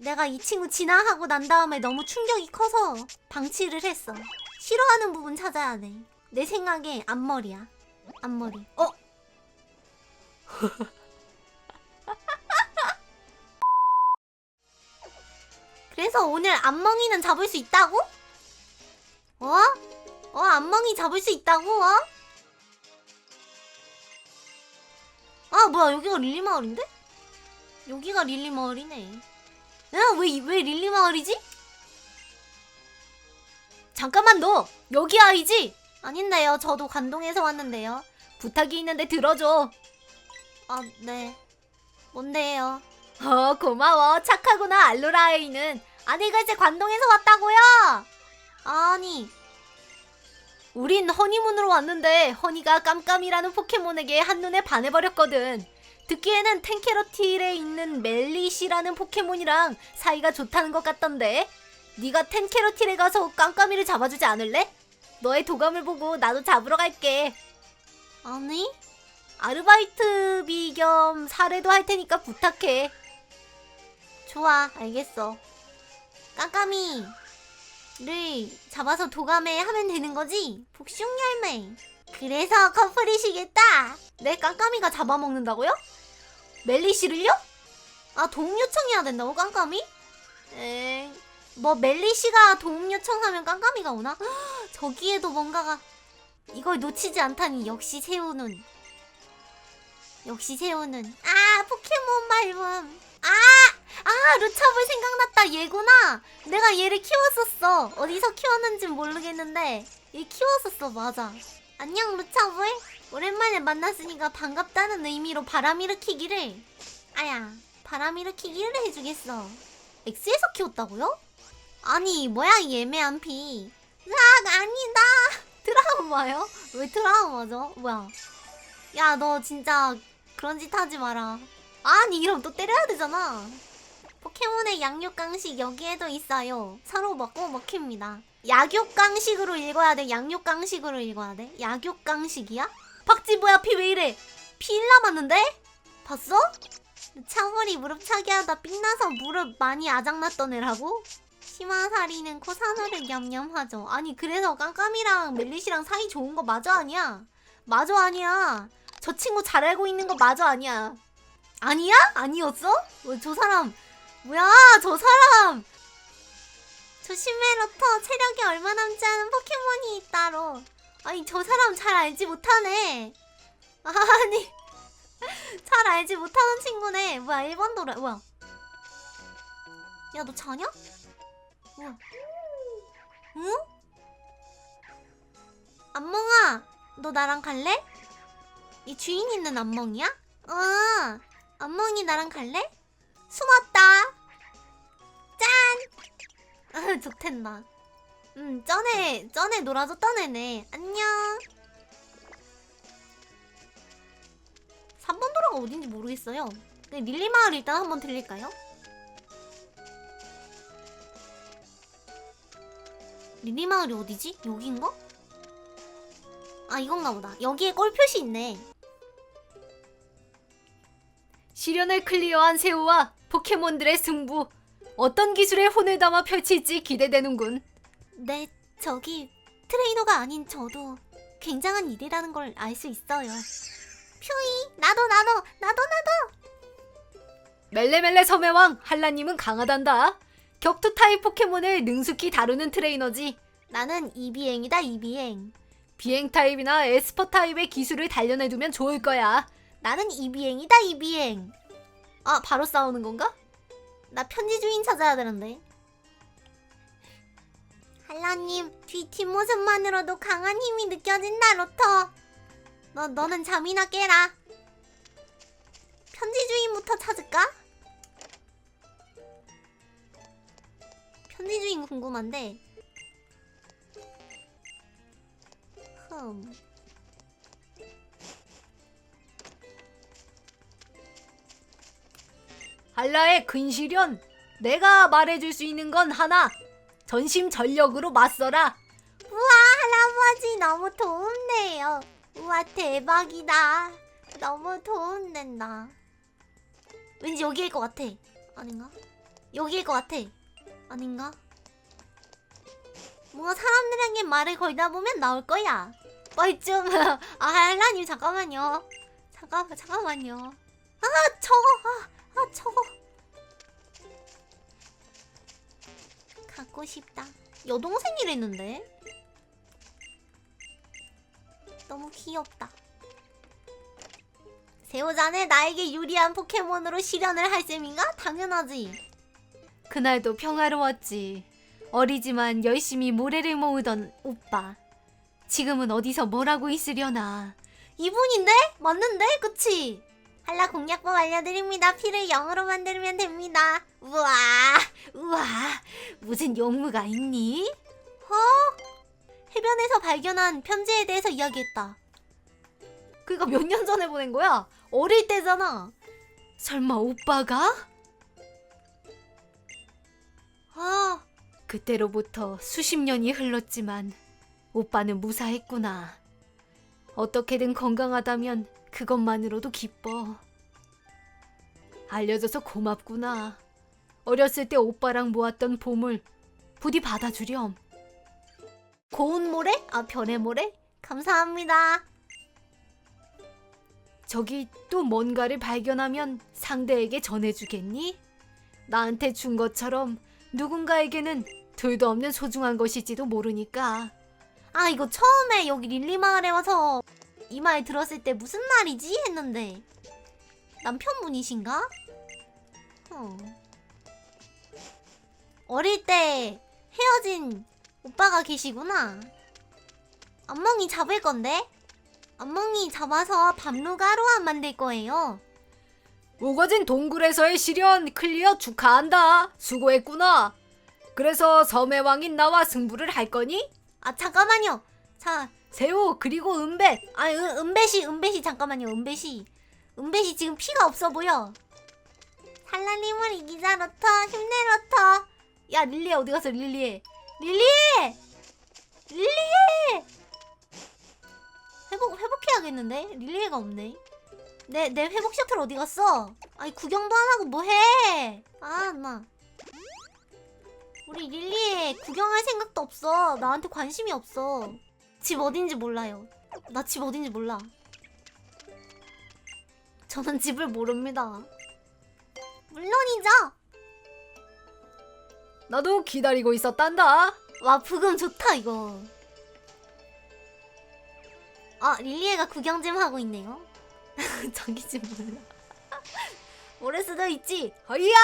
내가 이 친구 진화하고 난 다음에 너무 충격이 커서 방치를 했어. 싫어하는 부분 찾아야 돼. 내 생각에 앞머리야. 앞머리. 어? 그래서 오늘 앞멍이는 잡을 수 있다고? 어? 어, 앞멍이 잡을 수 있다고? 어? 아, 뭐야, 여기가 릴리 마을인데? 여기가 릴리 마을이네. 야, 왜, 왜 릴리 마을이지? 잠깐만, 너! 여기 아이지? 아닌데요. 저도 관동에서 왔는데요. 부탁이 있는데 들어줘. 아, 네. 뭔데요? 어, 고마워. 착하구나, 알로라 아이는. 아니, 글쎄 관동에서 왔다고요? 아니. 우린 허니문으로 왔는데 허니가 깜깜이라는 포켓몬에게 한눈에 반해버렸거든. 듣기에는 텐케로틸에 있는 멜리시라는 포켓몬이랑 사이가 좋다는 것 같던데. 네가 텐케로틸에 가서 깜깜이를 잡아주지 않을래? 너의 도감을 보고 나도 잡으러 갈게. 아니? 아르바이트비 겸 사례도 할 테니까 부탁해. 좋아, 알겠어. 깜깜이를 잡아서 도감에 하면 되는 거지? 복숭 열매. 그래서 커플이시겠다. 내 깜깜이가 잡아먹는다고요? 멜리 씨를요? 아, 도움 요청해야 된다고, 깜깜이? 에, 뭐, 멜리 씨가 도움 요청하면 깜깜이가 오나? 헉, 저기에도 뭔가가. 이걸 놓치지 않다니, 역시 새우는. 역시 새우는. 아, 포켓몬 말범. 아! 아, 루차블 생각났다. 얘구나. 내가 얘를 키웠었어. 어디서 키웠는진 모르겠는데. 얘 키웠었어, 맞아. 안녕, 루차블. 오랜만에 만났으니까 반갑다는 의미로 바람 일으키기를. 아야, 바람 일으키기를 해주겠어. X에서 키웠다고요? 아니, 뭐야, 이 애매한 피. 으악, 아니다. 드라마요? 왜 드라마죠? 뭐야. 야, 너 진짜 그런 짓 하지 마라. 아니, 이러면 또 때려야 되잖아. 포켓몬의 양육강식 여기에도 있어요. 서로 먹고 먹힙니다. 약육강식으로 읽어야 돼? 양육강식으로 읽어야 돼? 약육강식이야? 박지 뭐야 피 왜 이래? 피1 남았는데? 봤어? 차월이 무릎 차게 하다 삥나서 무릎 많이 아작났던 애라고? 심화살이는 코사노를 냠냠하죠. 아니 그래서 깜깜이랑 멜리시랑 사이 좋은 거 맞아 아니야? 맞아 아니야. 저 친구 잘 알고 있는 거 맞아 아니야? 아니야? 아니었어? 왜 저 사람 뭐야 저 사람 조심해 로터 체력이 얼마 남지 않은 포켓몬이 있다로 아니 저 사람 잘 알지 못하네 아니 잘 알지 못하는 친구네 뭐야 1번 도라 뭐야 야 너 자냐? 뭐야 응? 안멍아 너 나랑 갈래? 이 주인 있는 안멍이야? 어 안멍이 나랑 갈래? 숨었다. 짠. 좋텐다. 음, 전에 전에 놀아줬던 애네. 안녕. 3번 도로가 어딘지 모르겠어요. 네, 릴리 마을 일단 한번 들릴까요? 릴리 마을이 어디지? 여기인가? 아 이건가 보다. 여기에 골 표시 있네. 시련을 클리어한 새우와 포켓몬들의 승부. 어떤 기술에 혼을 담아 펼칠지 기대되는군. 네, 저기 트레이너가 아닌 저도 굉장한 일이라는 걸 알 수 있어요. 퓨이, 나도 나도 나도 나도. 멜레멜레 섬의 왕 한라님은 강하단다. 격투 타입 포켓몬을 능숙히 다루는 트레이너지. 나는 이비행이다 이비행. 비행 타입이나 에스퍼 타입의 기술을 단련해두면 좋을 거야. 나는 이비행이다 이비행. 아, 바로 싸우는 건가? 나 편지 주인 찾아야 되는데. 한라님, 뒤 뒷모습만으로도 강한 힘이 느껴진다, 로터. 너, 너는 잠이나 깨라. 편지 주인부터 찾을까? 편지 주인 궁금한데. 흠. 한라의 근시련. 내가 말해줄 수 있는 건 하나. 전심 전력으로 맞서라. 우와 할아버지 너무 도움돼요. 우와 대박이다. 너무 도움된다. 왠지 여기일 것 같아. 아닌가? 여기일 것 같아. 아닌가? 뭔가 사람들에게 말을 걸다 보면 나올 거야. 좀. 아, 할라님 잠깐만요. 잠깐 잠깐만요. 아 저거 아, 아 저거 갖고 싶다. 여동생이랬는데 너무 귀엽다. 세호자는 나에게 유리한 포켓몬으로 실현을 할 셈인가? 당연하지. 그날도 평화로웠지. 어리지만 열심히 모래를 모으던 오빠. 지금은 어디서 뭘 하고 있으려나. 이분인데? 맞는데? 그치? 한라 공략법 알려드립니다. 피를 0으로 만들면 됩니다. 우와, 우와, 무슨 용무가 있니? 해변에서 발견한 편지에 대해서 이야기했다. 그니까 몇 년 전에 보낸 거야? 어릴 때잖아. 설마 오빠가? 아, 그때로부터 수십 년이 흘렀지만 오빠는 무사했구나. 어떻게든 건강하다면 그것만으로도 기뻐. 알려줘서 고맙구나. 어렸을 때 오빠랑 모았던 보물 부디 받아주렴. 고운 모래? 아, 변의 모래? 감사합니다. 저기 또 뭔가를 발견하면 상대에게 전해주겠니? 나한테 준 것처럼 누군가에게는 둘도 없는 소중한 것일지도 모르니까. 아, 이거 처음에 여기 릴리 마을에 와서 이 말 들었을 때 무슨 말이지? 했는데. 남편분이신가? 어. 어릴 때 헤어진 오빠가 계시구나. 안멍이 잡을 건데? 안멍이 잡아서 밤루가루안 만들 거예요. 우거진 동굴에서의 시련 클리어 축하한다. 수고했구나. 그래서 섬의 왕인 나와 승부를 할 거니? 아, 잠깐만요. 자, 새우 그리고 은배. 아, 은, 은배씨, 은배씨, 잠깐만요, 은배씨. 은배씨 지금 피가 없어 보여. 살라님을 이기자, 로터. 힘내, 로터. 야, 릴리에 어디 갔어, 릴리에. 릴리에! 릴리에! 회복, 회복해야겠는데? 릴리에가 없네. 내, 내 회복 셔틀 어디 갔어? 아니, 구경도 안 하고 뭐 해? 아, 나. 우리 릴리에 구경할 생각도 없어. 나한테 관심이 없어. 집 어딘지 몰라요. 나 집 어딘지 몰라. 저는 집을 모릅니다. 물론이죠. 나도 기다리고 있었단다. 와 부금 좋다 이거. 아 릴리에가 구경 좀 하고 있네요. 저기 집 몰라. 모를 수도 있지. 허이야!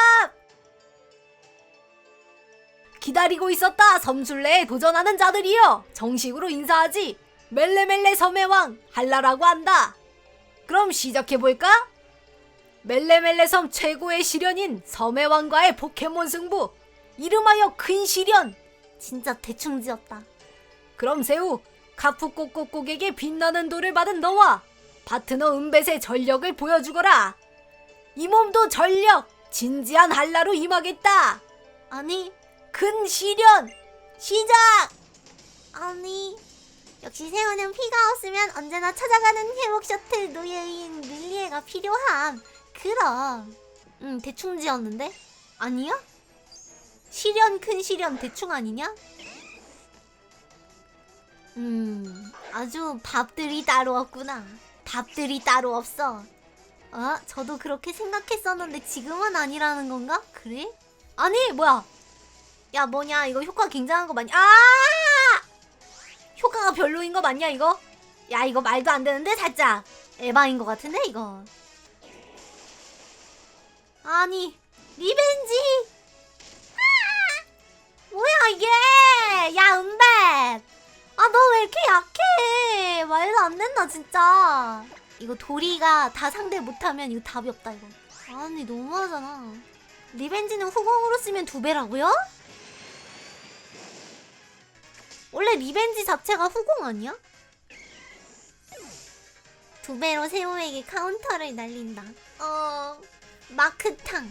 기다리고 있었다. 섬술래에 도전하는 자들이여. 정식으로 인사하지. 멜레멜레 섬의 왕 할라라고 한다. 그럼 시작해 볼까? 멜레멜레 섬 최고의 시련인 섬의 왕과의 포켓몬 승부. 이름하여 큰 시련. 진짜 대충 지었다. 그럼 새우 카푸꼬꼬꼬에게 빛나는 돌을 받은 너와 파트너 은벳의 전력을 보여주거라. 이 몸도 전력 진지한 한라로 임하겠다. 아니 큰 시련 시작. 아니 역시 세호는 피가 없으면 언제나 찾아가는 회복 셔틀 노예인 릴리에가 필요함. 그럼. 응 대충 지었는데 아니야? 시련 큰 시련 대충 아니냐? 음 아주 밥들이 따로 없구나. 밥들이 따로 없어. 아 저도 그렇게 생각했었는데 지금은 아니라는 건가? 그래? 아니 뭐야? 야 뭐냐 이거 효과 굉장한 거 맞냐? 아! 효과가 별로인 거 맞냐 이거? 야 이거 말도 안 되는데 살짝 에바인 것 같은데 이거 아니 리벤지 아! 뭐야 이게 야 은배 아너 왜 이렇게 약해 말도 안 된다 진짜 이거 도리가 다 상대 못하면 이거 답이 없다 이거 아니 너무하잖아 리벤지는 후공으로 쓰면 두 배라고요? 원래 리벤지 자체가 후공 아니야? 두 배로 세호에게 카운터를 날린다. 어, 마크탕.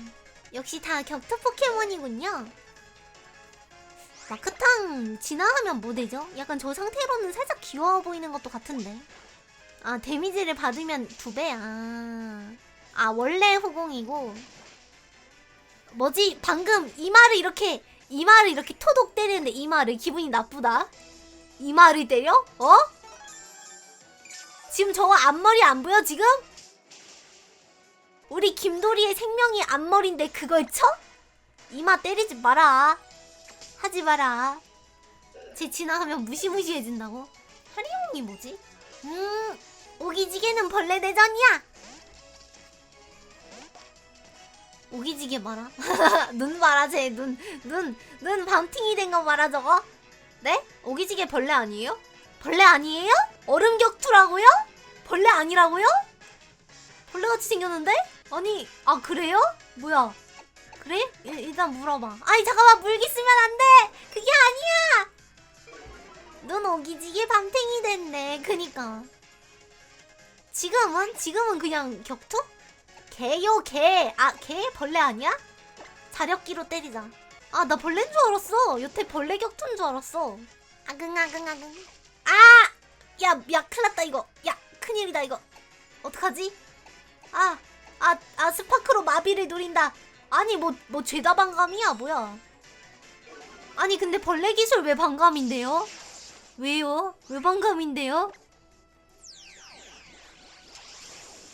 역시 다 격투 포켓몬이군요. 마크탕 진화하면 뭐 되죠? 약간 저 상태로는 살짝 귀여워 보이는 것도 같은데. 아, 데미지를 받으면 두 배? 아. 아, 원래 후공이고. 뭐지? 방금 이마를 이렇게 이마를 이렇게 토독 때리는데 이마를 기분이 나쁘다. 이마를 때려? 어? 지금 저거 앞머리 안 보여 지금? 우리 김도리의 생명이 앞머리인데 그걸 쳐? 이마 때리지 마라. 하지 마라. 쟤 지나가면 무시무시해진다고? 하리용이 뭐지? 음, 오기지개는 벌레 대전이야. 오기지개 봐라. 눈 봐라, 쟤 눈, 눈, 눈 밤팅이 된 거 봐라, 저거. 네? 오기지개 벌레 아니에요? 벌레 아니에요? 얼음 격투라고요? 벌레 아니라고요? 벌레같이 생겼는데? 아니, 아, 그래요? 뭐야? 그래? 일, 일단 물어봐. 아니, 잠깐만, 물기 쓰면 안 돼! 그게 아니야! 눈 오기지게 밤탱이 됐네. 그니까. 지금은? 지금은 그냥 격투? 개요, 개. 아, 개? 벌레 아니야? 자력기로 때리자. 아, 나 벌레인 줄 알았어. 여태 벌레 격투인 줄 알았어. 아긍, 아긍, 아긍. 아! 야, 야, 큰일 났다, 이거. 야, 큰일이다, 이거. 어떡하지? 아, 아, 아, 스파크로 마비를 노린다. 아니, 뭐, 뭐, 죄다 반감이야, 뭐야. 아니, 근데 벌레 기술 왜 반감인데요? 왜요? 왜 반감인데요?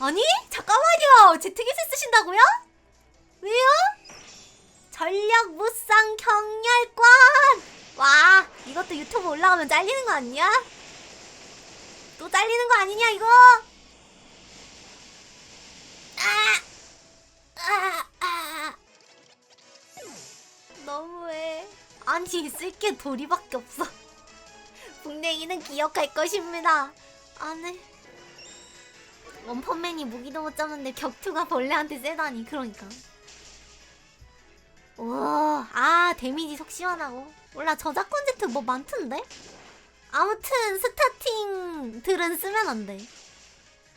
아니? 잠깐만요. 제트기술 쓰신다고요? 왜요? 전력 무쌍 경렬권! 와, 이것도 유튜브 올라가면 잘리는 거 아니야? 또 잘리는 거 아니냐, 이거? 아! 아! 아! 너무해. 아니, 쓸게 돌이밖에 없어. 북냉이는 기억할 것입니다. 안해. 원펀맨이 무기도 못 잡는데 격투가 벌레한테 세다니 그러니까. 오, 아 데미지 속 시원하고. 몰라 저작권 제트 뭐 많던데? 아무튼 스타팅들은 쓰면 안 돼.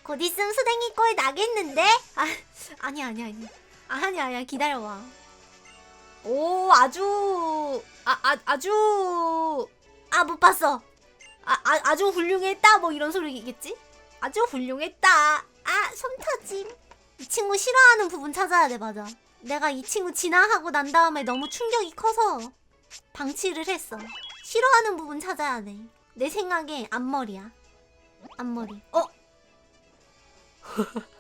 곧 있으면 수댕이 꼴 나겠는데? 아, 아니야 아니야 아니야. 아니야 아니야 기다려봐. 오, 아주, 아, 아, 아주, 아 못 봤어. 아, 아, 아주 훌륭했다. 뭐 이런 소리겠지? 아주 훌륭했다. 아, 손 터짐. 이 친구 싫어하는 부분 찾아야 돼, 맞아. 내가 이 친구 진화하고 난 다음에 너무 충격이 커서 방치를 했어. 싫어하는 부분 찾아야 돼. 내 생각에 앞머리야. 앞머리. 어?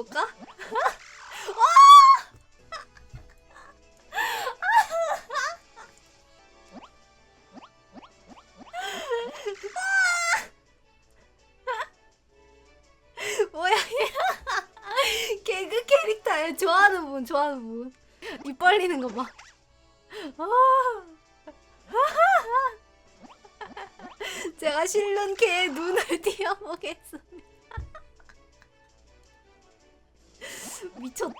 만져볼까? 뭐야, 얘. 개그 캐릭터야. 좋아하는 분, 좋아하는 분. 입 벌리는 거 봐. 아. 제가 실눈 개의 눈을 띄어보겠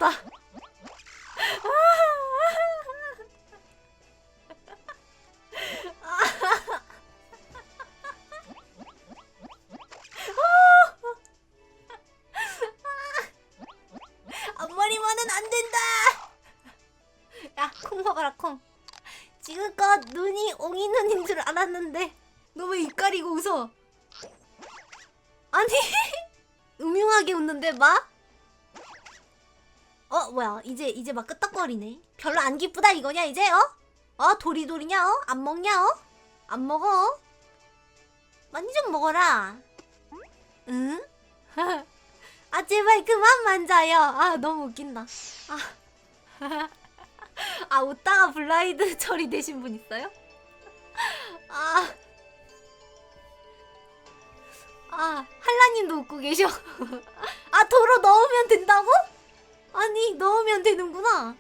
미쳤다. 앞머리만은 안 된다. 야, 콩 먹어라, 콩. 지금껏 눈이 옹이 눈인 줄 알았는데. 너 왜 입 가리고 웃어? 아니, 음흉하게 웃는데, 막? 어, 뭐야. 이제, 이제 막 끄떡거리네. 별로 안 기쁘다, 이거냐, 이제, 어? 어, 도리도리냐, 어? 안 먹냐, 어? 안 먹어? 많이 좀 먹어라. 응? 아, 제발 그만 만져요. 아, 너무 웃긴다. 아, 아 웃다가 블라이드 처리되신 분 있어요? 아, 아, 한라님도 웃고 계셔. 아, 도로 넣으면 된다고? 아니, 넣으면 되는구나.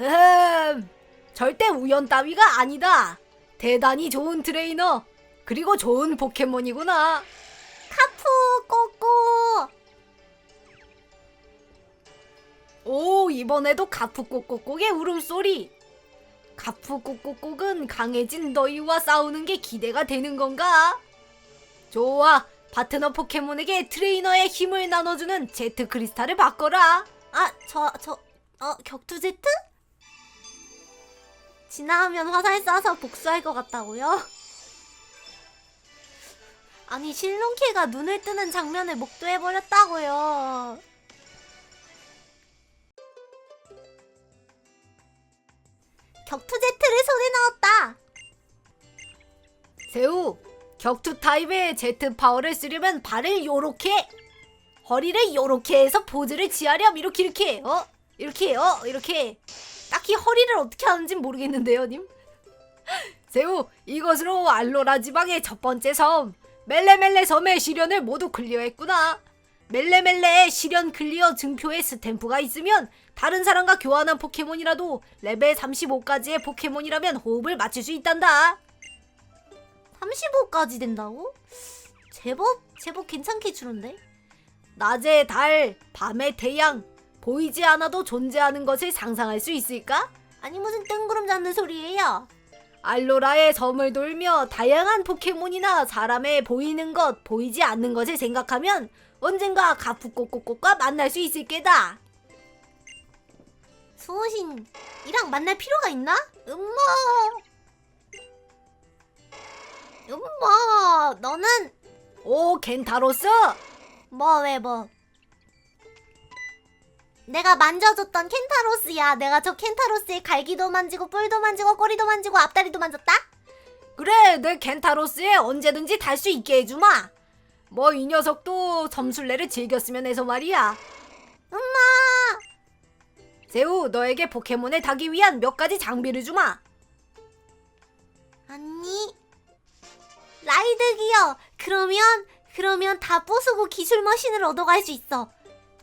음, 절대 우연 따위가 아니다. 대단히 좋은 트레이너. 그리고 좋은 포켓몬이구나. 카푸, 꼬꼬. 오, 이번에도 가프꼬꼬꼬의 울음소리. 가프꼬꼬꼬은 강해진 너희와 싸우는 게 기대가 되는 건가? 좋아. 파트너 포켓몬에게 트레이너의 힘을 나눠주는 제트 크리스탈을 바꿔라. 아, 저, 저, 어, 격투 제트? 지나가면 화살 쏴서 복수할 것 같다고요? 아니, 실론케가 눈을 뜨는 장면을 목도해버렸다고요. 격투 제트를 손에 넣었다. 새우, 격투 타입의 제트 파워를 쓰려면 발을 요렇게, 허리를 요렇게 해서 포즈를 취하렴. 이렇게 이렇게, 어? 이렇게, 어? 이렇게. 딱히 허리를 어떻게 하는지 모르겠는데요, 님. 새우, 이것으로 알로라 지방의 첫 번째 섬, 멜레멜레 섬의 시련을 모두 클리어했구나. 멜레멜레의 시련 클리어 증표에 스탬프가 있으면 다른 사람과 교환한 포켓몬이라도 레벨 35까지의 포켓몬이라면 호흡을 맞출 수 있단다. 35까지 된다고? 제법, 제법 괜찮게 주는데? 낮에 달, 밤에 태양, 보이지 않아도 존재하는 것을 상상할 수 있을까? 아니, 무슨 뜬구름 잡는 소리예요? 알로라의 섬을 돌며 다양한 포켓몬이나 사람의 보이는 것, 보이지 않는 것을 생각하면 언젠가 가프꼬꼬꼬과 만날 수 있을 게다. 수호신이랑 만날 필요가 있나? 음모! 음모! 너는 오, 켄타로스! 뭐 왜 뭐? 내가 만져줬던 켄타로스야. 내가 저 켄타로스의 갈기도 만지고 뿔도 만지고 꼬리도 만지고 앞다리도 만졌다? 그래, 내 켄타로스에 언제든지 탈수 있게 해주마. 뭐 이 녀석도 점술래를 즐겼으면 해서 말이야. 엄마! 새우, 너에게 포켓몬을 타기 위한 몇 가지 장비를 주마. 아니 라이드 기어 그러면 그러면 다 부수고 기술 머신을 얻어갈 수 있어.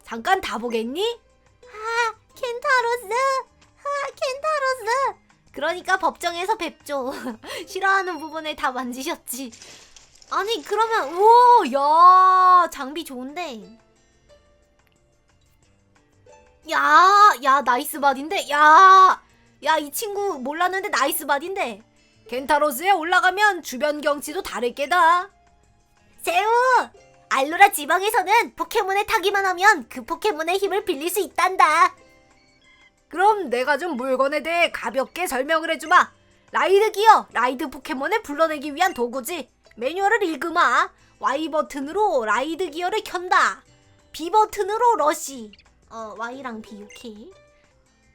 잠깐 다 보겠니? 아 켄타로스. 아 켄타로스. 그러니까 법정에서 뵙죠. 싫어하는 부분을 다 만지셨지. 아니 그러면 오 야 장비 좋은데. 야 야 나이스 바디인데? 야 야 이 친구 몰랐는데 나이스 바디인데? 켄타로스에 올라가면 주변 경치도 다를 게다. 새우! 알로라 지방에서는 포켓몬을 타기만 하면 그 포켓몬의 힘을 빌릴 수 있단다. 그럼 내가 좀 물건에 대해 가볍게 설명을 해주마. 라이드 기어, 라이드 포켓몬을 불러내기 위한 도구지. 매뉴얼을 읽으마. Y 버튼으로 라이드 기어를 켠다. B 버튼으로 러시. 어, Y랑 B, 오케이.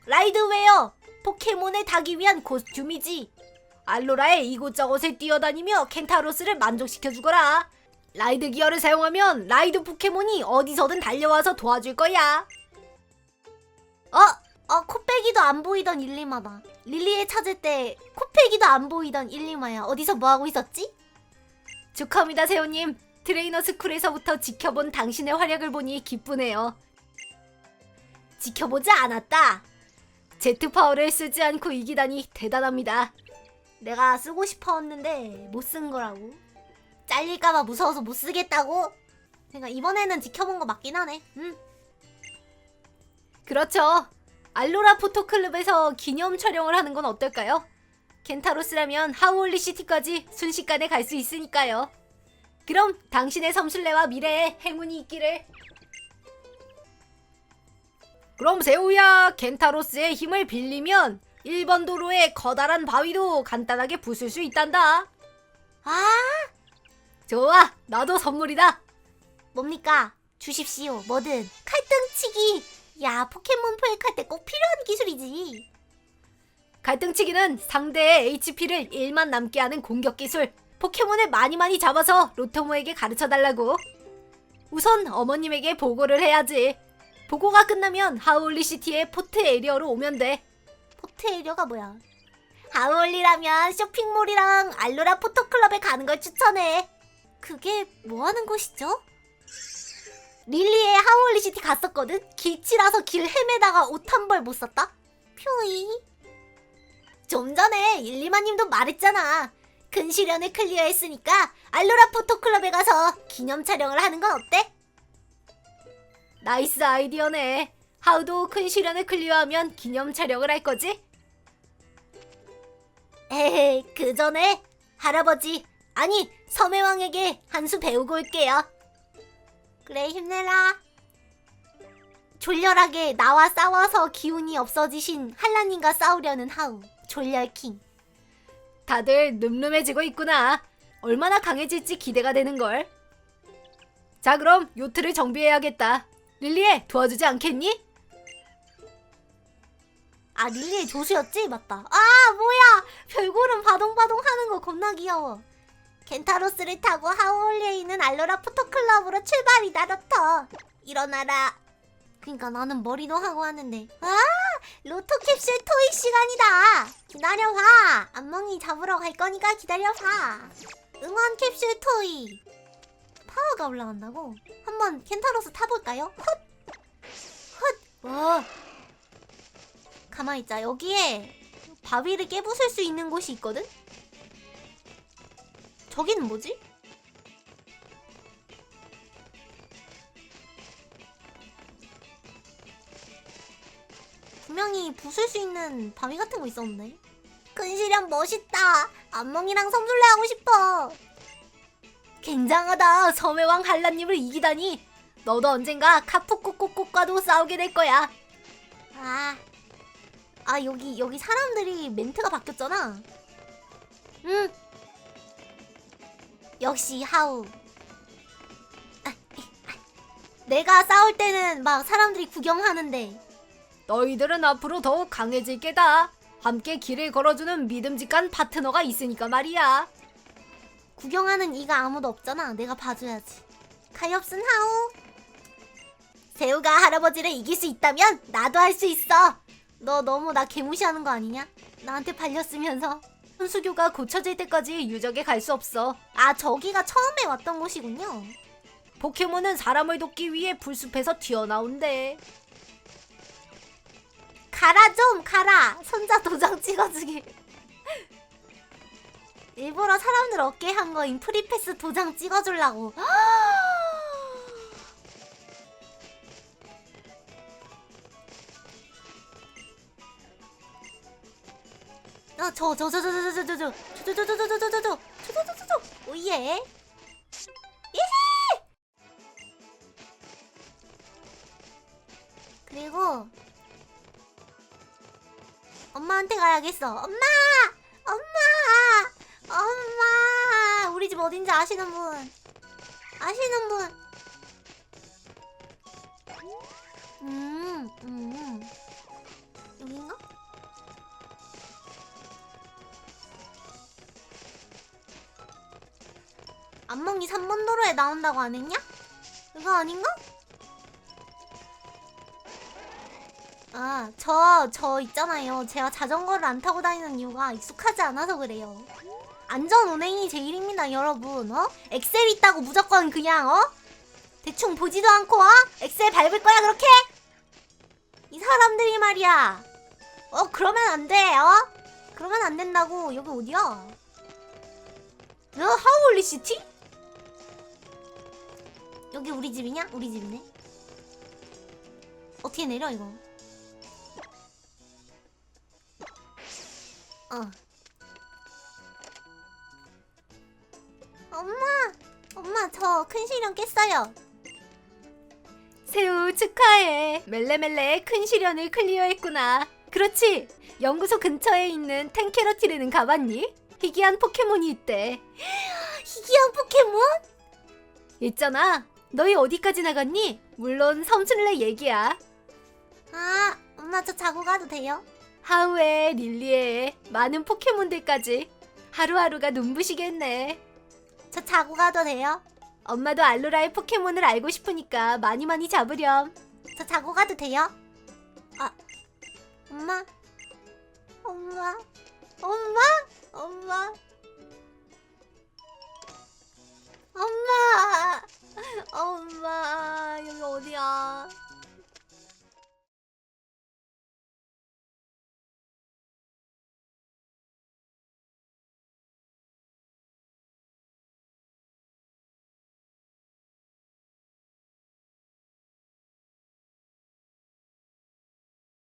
라이드웨어, 포켓몬을 타기 위한 코스튬이지. 알로라의 이곳저곳에 뛰어다니며 켄타로스를 만족시켜 주거라. 라이드 기어를 사용하면 라이드 포켓몬이 어디서든 달려와서 도와줄 거야. 어, 어, 코빼기도 안 보이던 일리마다. 릴리에 찾을 때 코빼기도 안 보이던 일리마야. 어디서 뭐 하고 있었지? 축하합니다, 세호님. 트레이너 스쿨에서부터 지켜본 당신의 활약을 보니 기쁘네요. 지켜보지 않았다. 제트 파워를 쓰지 않고 이기다니 대단합니다. 내가 쓰고 싶었는데 못 쓴 거라고. 잘릴까봐 무서워서 못 쓰겠다고. 그러니까 이번에는 지켜본 거 맞긴 하네. 응. 그렇죠. 알로라 포토클럽에서 기념 촬영을 하는 건 어떨까요? 켄타로스라면 하우올리 시티까지 순식간에 갈 수 있으니까요. 그럼 당신의 섬술래와 미래에 행운이 있기를. 그럼 세우야, 켄타로스의 힘을 빌리면 1번 도로의 커다란 바위도 간단하게 부술 수 있단다. 아, 좋아, 나도 선물이다. 뭡니까? 주십시오. 뭐든. 칼등치기. 야, 포켓몬 포획할 때 꼭 필요한 기술이지. 갈등치기는 상대의 HP를 1만 남게 하는 공격 기술. 포켓몬을 많이 많이 잡아서 로토모에게 가르쳐 달라고. 우선 어머님에게 보고를 해야지. 보고가 끝나면 하울리 시티의 포트 에리어로 오면 돼. 포트 에리어가 뭐야? 하울리라면 쇼핑몰이랑 알로라 포토클럽에 가는 걸 추천해. 그게 뭐 하는 곳이죠? 릴리에 하울리 시티 갔었거든? 길치라서 길 헤매다가 옷 한 벌 못 샀다? 표이. 좀 전에 일리마님도 말했잖아. 근 시련을 클리어했으니까 알로라 포토클럽에 가서 기념 촬영을 하는 건 어때? 나이스 아이디어네. 하우도 큰 시련을 클리어하면 기념 촬영을 할 거지? 에헤, 그 전에 할아버지, 아니 섬해왕에게 한 수 배우고 올게요. 그래 힘내라. 졸렬하게 나와 싸워서 기운이 없어지신 한라님과 싸우려는 하우 졸렬킹. 다들 늠름해지고 있구나. 얼마나 강해질지 기대가 되는걸. 자, 그럼 요트를 정비해야겠다. 릴리에 도와주지 않겠니? 아 릴리의 조수였지? 맞다. 아 뭐야 별고름 바동바동 하는 거 겁나 귀여워. 켄타로스를 타고 하울리에 있는 알로라 포토클럽으로 출발이다 로터. 일어나라. 그니까 나는 머리도 하고 하는데 아 로또 캡슐 토익 시간이다. 기다려봐. 안멍이 잡으러 갈 거니까 기다려봐. 응원 캡슐 토익. 파워가 올라간다고? 한번 켄타로스 타볼까요? 헛! 헛! 와 가만히 있자. 여기에 바위를 깨부술 수 있는 곳이 있거든? 저기는 뭐지? 분명히 부술 수 있는 바위 같은 거 있었는데. 근시련 멋있다. 안멍이랑 섬술래 하고 싶어. 굉장하다. 섬해왕 한라님을 이기다니. 너도 언젠가 카푸코코코과도 싸우게 될 거야. 아, 아 여기 여기 사람들이 멘트가 바뀌었잖아. 응. 역시 하우. 내가 싸울 때는 막 사람들이 구경하는데 너희들은 앞으로 더욱 강해질 게다. 함께 길을 걸어주는 믿음직한 파트너가 있으니까 말이야. 구경하는 이가 아무도 없잖아. 내가 봐줘야지. 가엾은 하우. 새우가 할아버지를 이길 수 있다면 나도 할 수 있어. 너 너무 나 개무시하는 거 아니냐? 나한테 발렸으면서. 훈수교가 고쳐질 때까지 유적에 갈 수 없어. 아 저기가 처음에 왔던 곳이군요. 포켓몬은 사람을 돕기 위해 불숲에서 튀어나온대. 가라 좀 가라 손자 도장 찍어주기 일부러 사람들 얻게 한 거인 프리패스 도장 찍어주려고 어저 저 저 저 저 저 저 저 저 저 저 저 저 저 저 저 저 저 저 오예 예헤 그리고 엄마한테 가야겠어. 엄마! 엄마! 엄마! 우리 집 어딘지 아시는 분? 아시는 분? 음, 음. 안멍이 3번 도로에 나온다고 안 했냐? 그거 아닌가? 아, 저, 저 있잖아요. 제가 자전거를 안 타고 다니는 이유가 익숙하지 않아서 그래요. 안전 운행이 제일입니다, 여러분. 어? 엑셀 있다고 무조건 그냥, 어? 대충 보지도 않고, 어? 엑셀 밟을 거야, 그렇게? 이 사람들이 말이야. 어, 그러면 안 돼, 어? 그러면 안 된다고. 여기 어디야? 너 하울리 시티? 여기 우리 집이냐? 우리 집이네. 어떻게 내려, 이거? 어. 엄마, 엄마 저 큰 시련 깼어요. 새우 축하해. 멜레멜레의 큰 시련을 클리어했구나. 그렇지. 연구소 근처에 있는 텐케러티르는 가봤니? 희귀한 포켓몬이 있대. 희귀한 포켓몬? 있잖아. 너희 어디까지 나갔니? 물론 섬순례 얘기야. 아, 엄마 저 자고 가도 돼요? 하우에 릴리에 많은 포켓몬들까지 하루하루가 눈부시겠네. 저 자고 가도 돼요? 엄마도 알로라의 포켓몬을 알고 싶으니까 많이 많이 잡으렴. 저 자고 가도 돼요? 아, 엄마, 엄마, 엄마, 엄마, 엄마, 哎呀有没有